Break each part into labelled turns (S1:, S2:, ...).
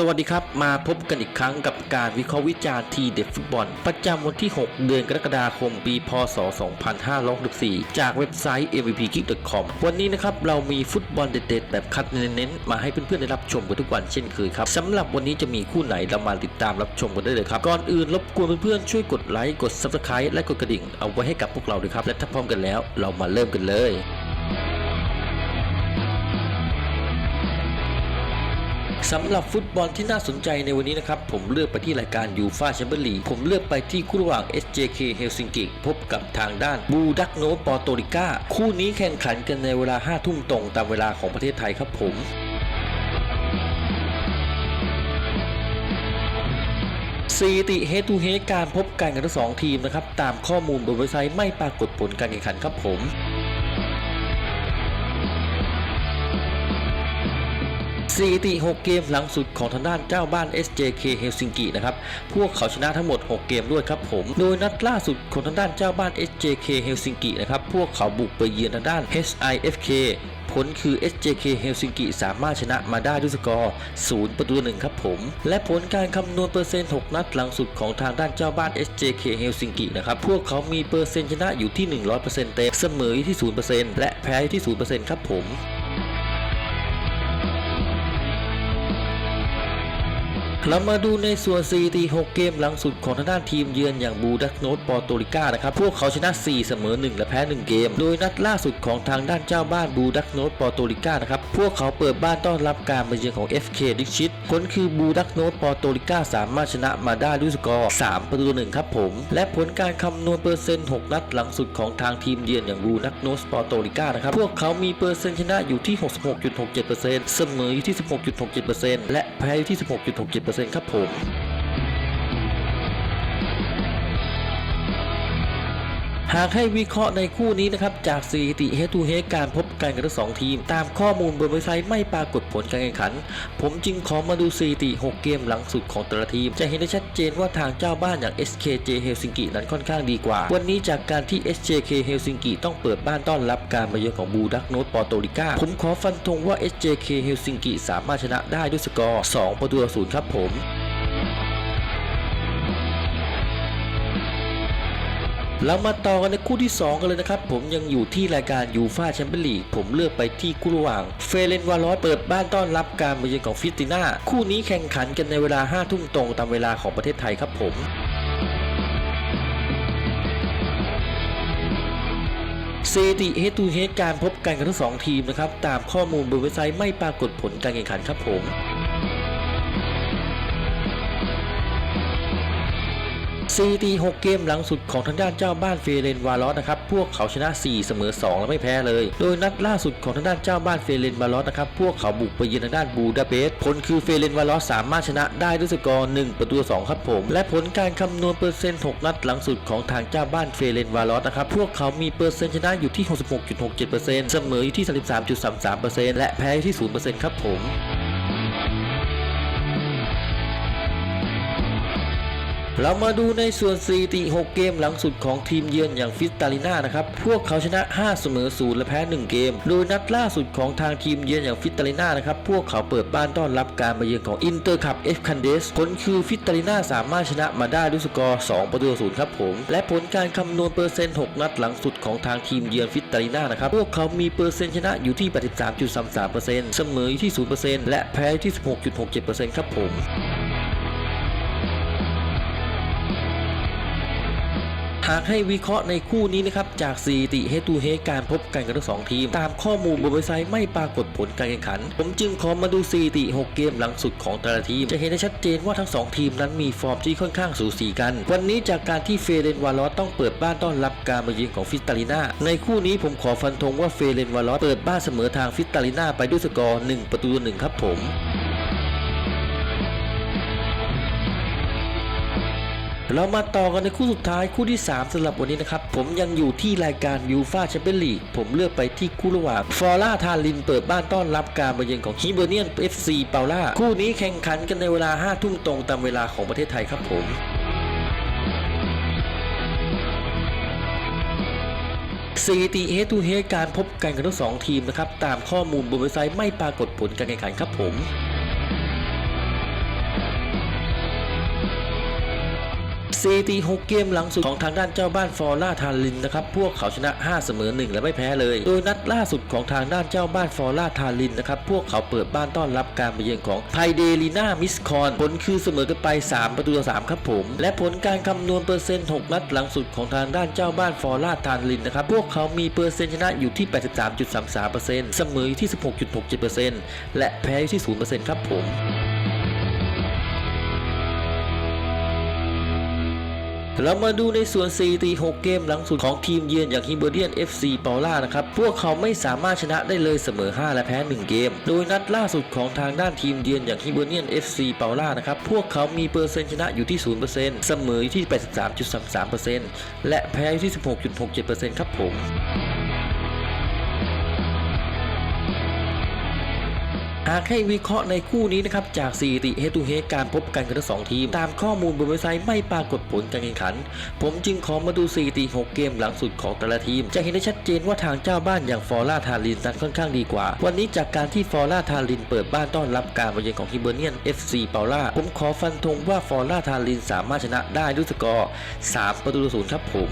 S1: สวัสดีครับ มาพบกันอีกครั้งกับการวิเคราะห์วิจารณ์ทีเด็ดฟุตบอล ประจำวันที่ 6 เดือนกรกฎาคมปีพศ 2564 จากเว็บไซต์ mvpkick.com วันนี้นะครับ เรามีฟุตบอลเด็ดๆแบบคัดเน้นๆ มาให้เพื่อนๆ ได้รับชมกันทุกวันเช่นเคยครับสำหรับวันนี้จะมีคู่ไหนเรามาติดตามรับชมกันได้เลยครับ ก่อนอื่นรบกวนเพื่อนๆ ช่วยกดไลค์กด subscribe และกดกระดิ่งเอาไว้ให้กับพวกเราด้วยครับและถ้าพร้อมกันแล้ว เรามาเริ่มกันเลย สำหรับฟุตบอลที่น่าสนใจในวันนี้นะครับ ผมเลือกไปที่รายการยูฟาแชมเปี้ยนลีกผมเลือกไปที่คู่ระหว่าง SJK เฮลซิงกิพบกับทางด้านบูดักโนปอโตริก้าคู่นี้แข่งขันกันในเวลา 5 ทุ่มตรงตามเวลาของประเทศไทยครับผมสถิติเฮ d ทูเฮการพบกันกันทั้งสองทีมนะครับ ตามข้อมูลบนเว็บไซต์ไม่ปรากฏผลการแข่งขันครับผม สถิติ 6 เกมหลังสุดของทางด้านเจ้าบ้าน SJK เฮลซิงกินะครับ พวกเขาชนะทั้งหมด 6 เกมด้วยครับผม โดยนัดล่าสุดของทางด้านเจ้าบ้าน SJK เฮลซิงกินะครับ พวกเขาบุกไปเยือนทางด้าน HIFK ผลคือ SJK เฮลซิงกิสามารถชนะมาได้ด้วยสกอร์ 0 ประตูหนึ่งครับผม และผลการคำนวณเปอร์เซ็นต์ 6 นัดหลังสุดของทางด้านเจ้าบ้าน SJK เฮลซิงกินะครับ พวกเขามีเปอร์เซ็นต์ชนะอยู่ที่ 100%เต็ม เสมออยู่ที่ 0%และแพ้อยู่ที่ 0%ครับผม เรามาดูในส่วนสถิติ6เกมหลังสุดของทางด้านทีมเยือนอย่างบูดักโนตปอร์โตริก้านะครับ พวกเขาชนะ 4 เสมอ 1 และแพ้ 1 เกม โดยนัดล่าสุดของทางด้านเจ้าบ้านบูดักโนตปอร์โตริก้านะครับ พวกเขาเปิดบ้านต้อนรับการมาเยือนของ FK ดิชิตผลคือบูดักโนตปอร์โตริก้าสามารถชนะมาได้ด้วยสกอร์ 3 ประตูต่อหนึ่งครับผม และผลการคำนวณเปอร์เซ็นต์ 6 นัดหลังสุดของทางทีมเยือนอย่างบูดักโนตปอร์โตริก้านะครับ พวกเขามีเปอร์เซ็นต์ชนะอยู่ที่ 66.67%เสมออยู่ที่ 16.67%และแพ้อยู่ที่ 16.67%ครับผม หากให้วิเคราะห์ในคู่นี้นะครับจากสถิติ Head to h e a การพบกันกันทั้งสองทีม ตามข้อมูลบนเว็บไซต์ไม่ปรากฏผลการแข่งขัน ผมจึงขอมาดูสถิติ 6 เกมหลังสุดของแต่ละทีม จะเห็นได้ชัดเจนว่าทางเจ้าบ้านอย่าง SKJ Helsinki นั้นค่อนข้างดีกว่า วันนี้จากการที่ SJK Helsinki ต้องเปิดบ้านต้อนรับการมาเยือนของบูดักโนตปอโตริก้าผมขอฟันธงว่า SJK Helsinki สามารถชนะได้ด้วยสกอร์ 2 ประตูต่อศูนย์ครับผม เรามาต่อกันในคู่ที่ 2 กันเลยนะครับ ผมยังอยู่ที่รายการยูฟาแชมเปี้ยนลีกผมเลือกไปที่คู่ระหว่าง เฟเรนวาลอสเปิดบ้านต้อนรับการมาเยือนของฟิติน่า คู่นี้แข่งขันกันในเวลา5ทุ่มตรงตามเวลาของประเทศไทยครับผมสถิติเฮ d ทูเฮ d การพบกันกันทั้งสองทีมนะครับ ตามข้อมูลบนเว็บไซต์ไม่ปรากฏผลการแข่งขันครับผม สถิติ6เกมหลังสุดของทางด้านเจ้าบ้านเฟเรนวาลอสนะครับพวกเขาชนะ 4 เสมอ 2 และไม่แพ้เลย โดยนัดล่าสุดของทางด้านเจ้าบ้านเฟเรนวาลอสนะครับพวกเขาบุกไปเยือนทางด้านบูดาเปสต์ผลคือเฟเรนวาลอสสามารถชนะได้ด้วยสกอร์ 1 ประตู 2 ครับผม และผลการคำนวณเปอร์เซ็นต์ 6 นัดหลังสุดของทางเจ้าบ้านเฟเรนวาลอสนะครับพวกเขามีเปอร์เซ็นต์ชนะอยู่ที่ 66.67%เสมออยู่ที่ 33.33%และแพ้ที่ 0%ครับผม เรามาดูในส่วนสถิติ6เกมหลังสุดของทีมเยือนอย่างฟิสตาลิน่านะครับ พวกเขาชนะ 5 เสมอ 0 และแพ้ 1 เกม โดยนัดล่าสุดของทางทีมเยือนอย่างฟิสตาลิน่านะครับ พวกเขาเปิดบ้านต้อนรับการมาเยือนของอินเตอร์คัพเอฟคันเดส ผลคือฟิสตาลิน่าสามารถชนะมาได้ด้วยสกอร์ 2 ประตูศูนย์ครับผม และผลการคำนวณเปอร์เซ็นต์ 6 นัดหลังสุดของทางทีมเยือนฟิสตาลิน่านะครับ พวกเขามีเปอร์เซ็นต์ชนะอยู่ที่ 83.33%เสมออยู่ที่ 0%และแพ้ที่ 16.67%ครับผม หากให้วิเคราะห์ในคู่นี้นะครับจากสถิติเฮ d ทูเฮการพบกันกันทั้งสองทีม ตามข้อมูลบนเว็บไซต์ไม่ปรากฏผลการแข่งขัน ผมจึงขอมาดูสถิติ 6 เกมหลังสุดของแต่ละทีม จะเห็นได้ชัดเจนว่าทั้ง 2 ทีมนั้นมีฟอร์มที่ค่อนข้างสูสีกัน วันนี้จากการที่เฟเรนวาลอสต้องเปิดบ้านต้อนรับการมาเยือนของฟิสตาลิน่าในคู่นี้ผมขอฟันธงว่าเฟเรนวาลอสเปิดบ้านเสมอทางฟิสตาลิน่าไปด้วยสกอร์1ประตูต่อหนึ่งครับผม เรามาต่อกันในคู่สุดท้ายคู่ที่ 3สำหรับวันนี้นะครับ ผมยังอยู่ที่รายการยูฟาแชมเปี้ยนลีกผมเลือกไปที่คู่ระหว่างฟอร่าทาลินเปิดบ้านต้อนรับการมาเยือนของฮิเบเนียนเอฟซีเปาล่าคู่นี้แข่งขันกันในเวลา5ทุ่มตรงตามเวลาของประเทศไทยครับผมสถิติเฮ d ทูเฮการพบกันกันทั้งสองทีมนะครับ ตามข้อมูลบนเว็บไซต์ไม่ปรากฏผลการแข่งขันครับผม สถิติ6เกมหลังสุดของทางด้านเจ้าบ้านฟอร่าทาลินนะครับพวกเขาชนะ 5 เสมอ 1 และไม่แพ้เลย โดยนัดล่าสุดของทางด้านเจ้าบ้านฟอร่าทาลินนะครับพวกเขาเปิดบ้านต้อนรับการมาเยือนของไพเดลีนามิสคอนผลคือเสมอกันไป 3 ประตูต่อ3ครับผม และผลการคำนวณเปอร์เซ็นต์ 6 นัดหลังสุดของทางด้านเจ้าบ้านฟอร่าทาลินนะครับพวกเขามีเปอร์เซ็นต์ชนะอยู่ที่ 83.33%เสมออยู่ที่ 16.67%และแพ้อยู่ที่ 0%ครับผม เรามาดูในส่วน4ตี6เกมหลังสุดของทีมเยือนอย่างฮิเบอร์เดียน FC เปาล่านะครับ พวกเขาไม่สามารถชนะได้เลยเสมอ 5 และแพ้ 1 เกม โดยนัดล่าสุดของทางด้านทีมเยือนอย่างฮิเบอร์เดียน FC เปาล่านะครับ พวกเขามีเปอร์เซ็นต์ชนะอยู่ที่ 0%เสมออยู่ที่ 83.33%และแพ้อยู่ที่ 16.67%ครับผม หากให้วิเคราะห์ในคู่นี้นะครับจากสถิติเฮตูเฮการพบกันของทั้งสองทีม ตามข้อมูลบนเว็บไซต์ไม่ปรากฏผลการแข่งขัน ผมจึงขอมาดูสถิติ6เกมหลังสุดของแต่ละทีม จะเห็นได้ชัดเจนว่าทางเจ้าบ้านอย่างฟอร์ล่าทาลินนั้นค่อนข้างดีกว่า วันนี้จากการที่ฟอร์ล่าทาลินเปิดบ้านต้อนรับการมาเยือนของฮิเบอร์เนียน FC เปาล่าผมขอฟันธงว่าฟอร์ล่าทาลินสามารถชนะได้ด้วยสกอร์3ประตูต่อศูนย์ครับผม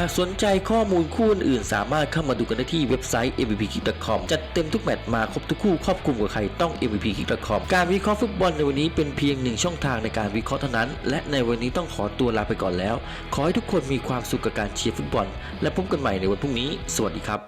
S1: ากสนใจข้อมูลคู่อื่นสามารถเข้ามาดูกันได้ที่เว็บไซต์ mvpkick.com จัดเต็มทุกแมตช์มาครบทุกคู่ครอบคลุมกับใครต้อง mvpkick.com การวิเคราะห์ฟุตบอลในวันนี้เป็นเพียงหนึ่งช่องทางในการวิเคราะห์เท่านั้น และในวันนี้ต้องขอตัวลาไปก่อนแล้ว ขอให้ทุกคนมีความสุขกับการเชียร์ฟุตบอล และพบกันใหม่ในวันพรุ่งนี้ สวัสดีครับ